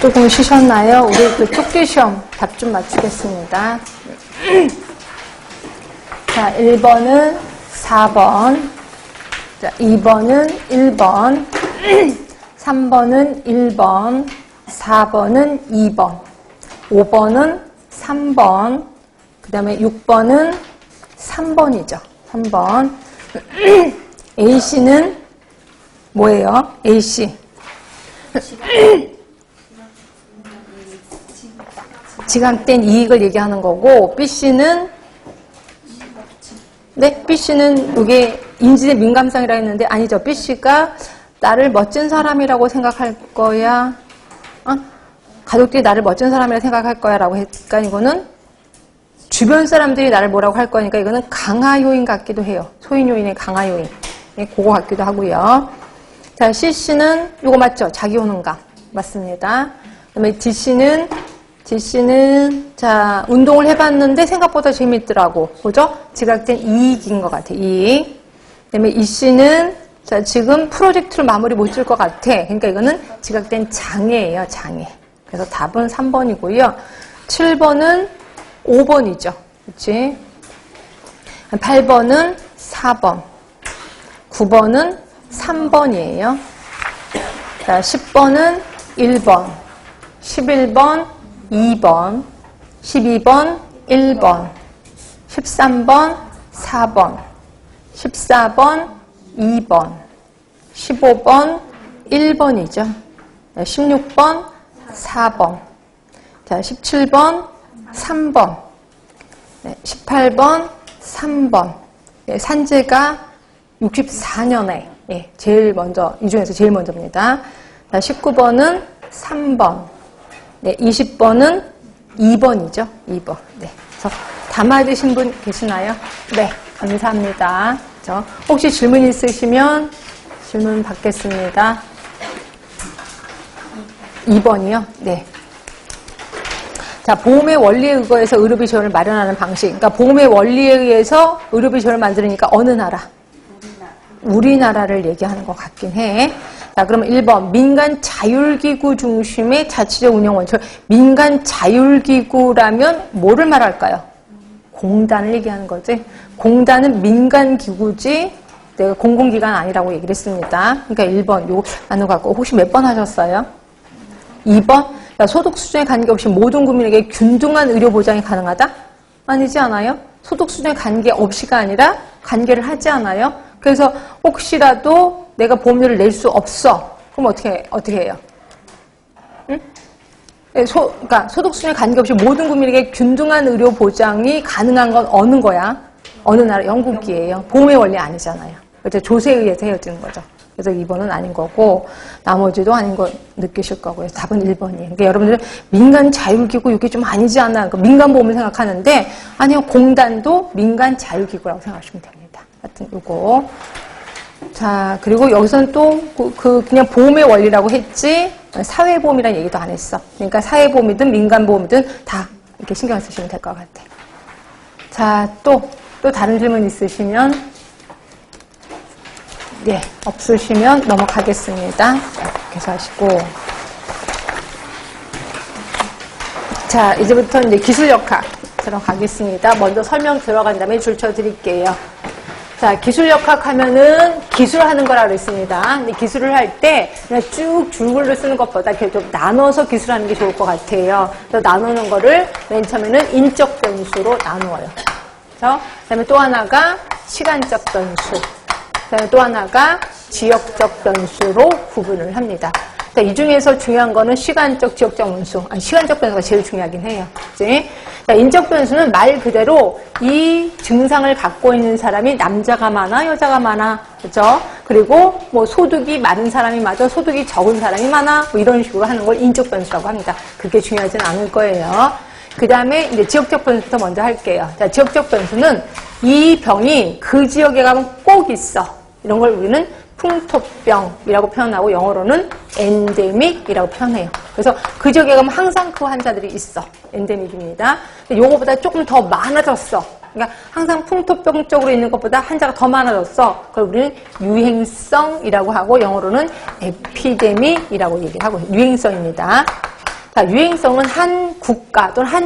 조금 쉬셨나요? 우리 그 쪽지 시험 답 좀 맞추겠습니다. 자, 1번은 4번. 자, 2번은 1번. 3번은 1번. 4번은 2번. 5번은 3번. 그 다음에 6번은 3번이죠. 3번. A씨는 뭐예요? A씨. 지각된 이익을 얘기하는 거고, B씨는 네, B씨는 이게 인지의 민감성이라 했는데 아니죠. B씨가 나를 멋진 사람이라고 생각할 거야. 어? 가족들이 나를 멋진 사람이라고 생각할 거야 라고 했으니까 이거는 주변 사람들이 나를 뭐라고 할 거니까 이거는 강화 요인 같기도 해요. 소인 요인의 강화 요인. 네, 그거 같기도 하고요. 자, C씨는 이거 맞죠? 자기 오는감. 맞습니다. 그 다음에 D씨는 D씨는 자 운동을 해봤는데 생각보다 재밌더라고. 뭐죠? 지각된 이익인 것 같아. 이익. 그다음에 E씨는 자 지금 프로젝트를 마무리 못질것 같아. 그러니까 이거는 지각된 장애예요. 장애. 그래서 답은 3번이고요. 7번은 5번이죠. 그렇지? 8번은 4번. 9번은 3번이에요. 자, 10번은 1번. 11번 2번, 12번 1번, 13번 4번, 14번 2번, 15번 1번이죠. 16번 4번, 자 17번 3번, 18번 3번. 네, 산재가 64년에 예, 제일 먼저 이 중에서 제일 먼저입니다. 자 19번은 3번. 네, 20번은 2번이죠. 2번. 네. 그래서 다 맞으신 분 계시나요? 네, 감사합니다. 저 혹시 질문 있으시면 질문 받겠습니다. 2번이요? 네. 자, 보험의 원리에 의거해서 의료비 지원을 마련하는 방식. 그러니까 보험의 원리에 의해서 의료비 지원을 만드니까 어느 나라? 우리나라를 얘기하는 것 같긴 해. 자, 그러면 1번. 민간 자율기구 중심의 자치적 운영 원칙. 민간 자율기구라면 뭐를 말할까요? 공단을 얘기하는 거지. 공단은 민간 기구지, 내가 공공기관 아니라고 얘기를 했습니다. 그러니까 1번, 요거 나눠 갖고, 혹시 몇 번 하셨어요? 2번. 자, 소득 수준에 관계없이 모든 국민에게 균등한 의료 보장이 가능하다? 아니지 않아요? 소득 수준에 관계없이가 아니라 관계를 하지 않아요? 그래서 혹시라도 내가 보험료를 낼 수 없어. 그럼 어떻게, 어떻게 해요? 응? 예, 소, 그러니까 소득 수준에 관계없이 모든 국민에게 균등한 의료 보장이 가능한 건 어느 거야? 어느 나라? 영국이에요. 보험의 원리 아니잖아요. 그래서 조세에 의해서 헤어지는 거죠. 그래서 2번은 아닌 거고 나머지도 아닌 거 느끼실 거고요. 답은 1번이에요. 그러니까 여러분들 민간 자율기구 이게 좀 아니지 않나? 그러니까 민간 보험을 생각하는데 아니요 공단도 민간 자율기구라고 생각하시면 됩니다. 하여튼 이거 자, 그리고 여기서는 또, 그, 그 그냥 보험의 원리라고 했지, 사회보험이라는 얘기도 안 했어. 그러니까 사회보험이든 민간보험이든 다 이렇게 신경 쓰시면 될 것 같아. 자, 또, 또 다른 질문 있으시면, 예, 없으시면 넘어가겠습니다. 자, 이렇게 하시고. 자, 이제부터 이제 기술역학 들어가겠습니다. 먼저 설명 들어간 다음에 줄쳐 드릴게요. 자, 기술역학 하면은 기술하는 거라 그랬습니다. 근데 기술을 할 때 그냥 쭉 줄글로 쓰는 것보다 좀 나눠서 기술하는 게 좋을 것 같아요. 그래서 나누는 거를 맨 처음에는 인적 변수로 나누어요. 그다음에 또 하나가 시간적 변수. 그다음에 또 하나가 지역적 변수로 구분을 합니다. 자, 이 중에서 중요한 거는 시간적, 지역적 변수. 아니, 시간적 변수가 제일 중요하긴 해요. 그치? 자, 인적 변수는 말 그대로 이 증상을 갖고 있는 사람이 남자가 많아, 여자가 많아. 그죠? 그리고 뭐 소득이 많은 사람이 많아, 소득이 적은 사람이 많아. 뭐 이런 식으로 하는 걸 인적 변수라고 합니다. 그게 중요하진 않을 거예요. 그 다음에 이제 지역적 변수부터 먼저 할게요. 자, 지역적 변수는 이 병이 그 지역에 가면 꼭 있어. 이런 걸 우리는 풍토병이라고 표현하고 영어로는 엔데믹이라고 표현해요. 그래서 그 지역에 가면 항상 그 환자들이 있어. 엔데믹입니다. 요거보다 조금 더 많아졌어. 그러니까 항상 풍토병 쪽으로 있는 것보다 환자가 더 많아졌어. 그걸 우리는 유행성이라고 하고 영어로는 에피데믹이라고 얘기를 하고 유행성입니다. 자, 유행성은 한 국가 또는 한